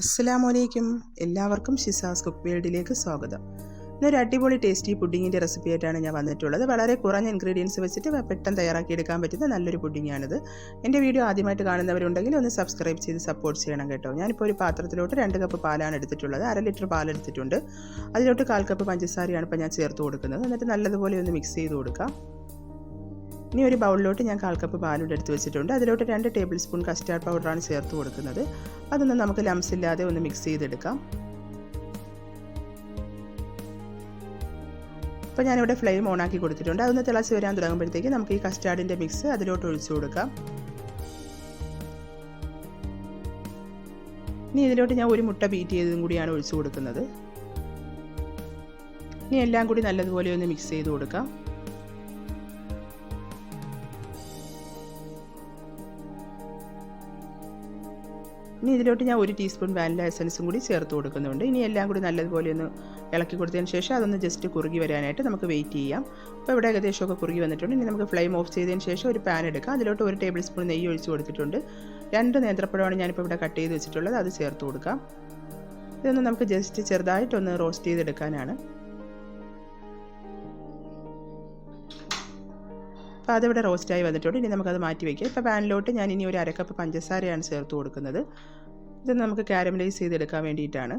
അസ്സലാമലൈക്കും. എല്ലാവർക്കും ഷിസാസ് കുക്ക് വേൾഡിലേക്ക് സ്വാഗതം. ഇന്നൊരു അടിപൊളി ടേസ്റ്റി പുഡിങ്ങിന്റെ റെസിപ്പി ആയിട്ടാണ് ഞാൻ വന്നിട്ടുള്ളത്. വളരെ കുറഞ്ഞ ഇൻഗ്രീഡിയൻസ് വെച്ചിട്ട് പെട്ടെന്ന് തയ്യാറാക്കിയെടുക്കാൻ പറ്റുന്ന നല്ലൊരു പുഡിങ്ങാണിത്. എന്റെ വീഡിയോ ആദ്യമായിട്ട് കാണുന്നവരുണ്ടെങ്കിൽ ഒന്ന് സബ്സ്ക്രൈബ് ചെയ്ത് സപ്പോർട്ട് ചെയ്യണം കേട്ടോ. ഞാനിപ്പോൾ ഒരു പാത്രത്തിലോട്ട് രണ്ട് കപ്പ് പാലാണ് എടുത്തിട്ടുള്ളത്. അര ലിറ്റർ പാൽ എടുത്തിട്ടുണ്ട്. അതിലോട്ട് കാൽ കപ്പ് പഞ്ചസാരയാണ് ഇപ്പോൾ ഞാൻ ചേർത്ത് കൊടുക്കുന്നത്. എന്നിട്ട് നല്ലതുപോലെ ഒന്ന് മിക്സ് ചെയ്ത് കൊടുക്കാം. ഇനി ഒരു ബൗളിലോട്ട് ഞാൻ കാൽ കപ്പ് പാലൂടെ എടുത്ത് വെച്ചിട്ടുണ്ട്. അതിലോട്ട് രണ്ട് ടേബിൾ സ്പൂൺ കസ്റ്റാർഡ് പൗഡറാണ് ചേർത്ത് കൊടുക്കുന്നത്. അതൊന്ന് നമുക്ക് ലംസ് ഇല്ലാതെ ഒന്ന് മിക്സ് ചെയ്തെടുക്കാം. അപ്പോൾ ഞാനിവിടെ ഫ്ലെയിം ഓൺ ആക്കി കൊടുത്തിട്ടുണ്ട്. അതൊന്ന് തിളച്ച് വരാൻ തുടങ്ങുമ്പോഴത്തേക്ക് നമുക്ക് ഈ കസ്റ്റാർഡിന്റെ മിക്സ് അതിലോട്ട് ഒഴിച്ചു കൊടുക്കാം. ഇനി ഇതിലോട്ട് ഞാൻ ഒരു മുട്ട ബീറ്റ് ചെയ്തതും കൂടിയാണ് ഒഴിച്ചു കൊടുക്കുന്നത്. ഇനി എല്ലാം കൂടി നല്ലതുപോലെ ഒന്ന് മിക്സ് ചെയ്ത് കൊടുക്കാം. ഇനി ഇതിലോട്ട് ഞാൻ ഒരു ടീസ്പൂൺ വാനില എസൻസും കൂടി ചേർത്ത് കൊടുക്കുന്നുണ്ട്. ഇനി എല്ലാം കൂടി നല്ലതുപോലെ ഒന്ന് ഇളക്കി കൊടുത്തതിന് ശേഷം അതൊന്ന് ജസ്റ്റ് കുറുകി വരാനായിട്ട് നമുക്ക് വെയിറ്റ് ചെയ്യാം. അപ്പോൾ ഇവിടെ ഏകദേശമൊക്കെ കുറുകി വന്നിട്ടുണ്ട്. ഇനി നമുക്ക് ഫ്ലെയിം ഓഫ് ചെയ്തതിന് ശേഷം ഒരു പാൻ എടുക്കാം. അതിലോട്ട് ഒരു ടേബിൾ സ്പൂൺ നെയ്യ് ഒഴിച്ച് കൊടുത്തിട്ടുണ്ട്. രണ്ട് നേന്ത്രപ്പഴമാണ് ഞാനിപ്പോൾ ഇവിടെ കട്ട് ചെയ്ത് വെച്ചിട്ടുള്ളത്. അത് ചേർത്ത് കൊടുക്കാം. ഇതൊന്ന് നമുക്ക് ജസ്റ്റ് ചെറുതായിട്ടൊന്ന് റോസ്റ്റ് ചെയ്തെടുക്കാനാണ്. അപ്പോൾ അതിവിടെ റോസ്റ്റായി വന്നിട്ടുണ്ട്. ഇനി നമുക്കത് മാറ്റി വയ്ക്കാം ഇപ്പോൾ പാനിലോട്ട് ഞാൻ ഇനി ഒരു അരക്കപ്പ് പഞ്ചസാരയാണ് ചേർത്ത് കൊടുക്കുന്നത്. ഇത് നമുക്ക് കാരമലൈസ് ചെയ്തെടുക്കാൻ വേണ്ടിയിട്ടാണ്.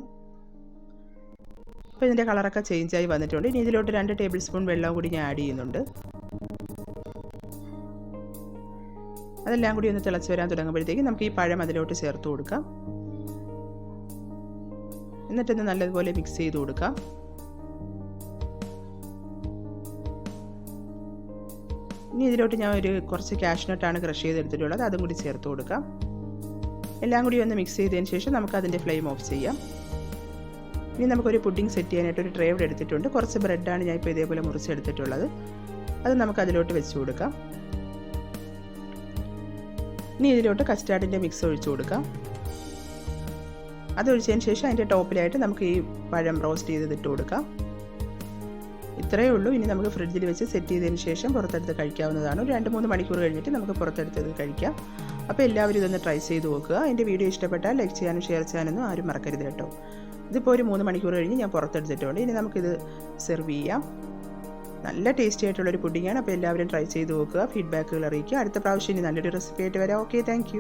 അപ്പോൾ ഇതിന്റെ കളറൊക്കെ ചേഞ്ചായി വന്നിട്ടുണ്ട്. ഇനി ഇതിലോട്ട് രണ്ട് ടേബിൾ സ്പൂൺ വെള്ളം കൂടി ഞാൻ ആഡ് ചെയ്യുന്നുണ്ട്. അതെല്ലാം കൂടി ഒന്ന് തിളച്ച് വരാൻ തുടങ്ങുമ്പോഴത്തേക്ക് നമുക്ക് ഈ പഴം അതിലോട്ട് ചേർത്ത് കൊടുക്കാം. എന്നിട്ടൊന്ന് നല്ലതുപോലെ മിക്സ് ചെയ്ത് കൊടുക്കാം. ഇനി ഇതിലോട്ട് ഞാൻ ഒരു കുറച്ച് കാഷ്നട്ടാണ് ക്രഷ് ചെയ്തെടുത്തിട്ടുള്ളത്. അതും കൂടി ചേർത്ത് കൊടുക്കാം. എല്ലാം കൂടി ഒന്ന് മിക്സ് ചെയ്തതിന് ശേഷം നമുക്ക് അതിന്റെ ഫ്ലെയിം ഓഫ് ചെയ്യാം. ഇനി നമുക്കൊരു പുഡിംഗ് സെറ്റ് ചെയ്യാനായിട്ട് ഒരു ട്രേ ഇവിടെ എടുത്തിട്ടുണ്ട്. കുറച്ച് ബ്രെഡാണ് ഞാൻ ഇപ്പോൾ ഇതേപോലെ മുറിച്ചെടുത്തിട്ടുള്ളത്. അത് നമുക്ക് അതിലോട്ട് വെച്ച് കൊടുക്കാം. ഇനി ഇതിലോട്ട് കസ്റ്റാർഡിന്റെ മിക്സ് ഒഴിച്ചു കൊടുക്കാം. അത് ഒഴിച്ചതിന് ശേഷം അതിന്റെ ടോപ്പിലായിട്ട് നമുക്ക് ഈ പഴം റോസ്റ്റ് ചെയ്തിട്ട് കൊടുക്കാം. ഇത്രയേ ഉള്ളൂ. ഇനി നമുക്ക് ഫ്രിഡ്ജിൽ വെച്ച് സെറ്റ് ചെയ്തതിന് ശേഷം പുറത്തെടുത്ത് കഴിക്കാവുന്നതാണ്. ഒരു രണ്ട് മൂന്ന് മണിക്കൂർ കഴിഞ്ഞിട്ട് നമുക്ക് പുറത്തെടുത്തത് കഴിക്കാം. അപ്പോൾ എല്ലാവരും ഇതൊന്ന് ട്രൈ ചെയ്ത് നോക്കുക. എന്റെ വീഡിയോ ഇഷ്ടപ്പെട്ടാൽ ലൈക്ക് ചെയ്യാനും ഷെയർ ചെയ്യാനൊന്നും ആരും മറക്കരുത് കേട്ടോ. ഇതിപ്പോൾ ഒരു മൂന്ന് മണിക്കൂർ കഴിഞ്ഞ് ഞാൻ പുറത്തെടുത്തിട്ടുണ്ട്. ഇനി നമുക്കിത് സെർവ് ചെയ്യാം. നല്ല ടേസ്റ്റി ആയിട്ടുള്ളൊരു പുഡിങ്ങാണ് അപ്പോൾ എല്ലാവരും ട്രൈ ചെയ്ത് നോക്കുക. ഫീഡ്ബാക്കുകൾ അറിയിക്കുക. അടുത്ത പ്രാവശ്യം ഇനി നല്ലൊരു റെസിപ്പി ആയിട്ട് വരാം. Okay thank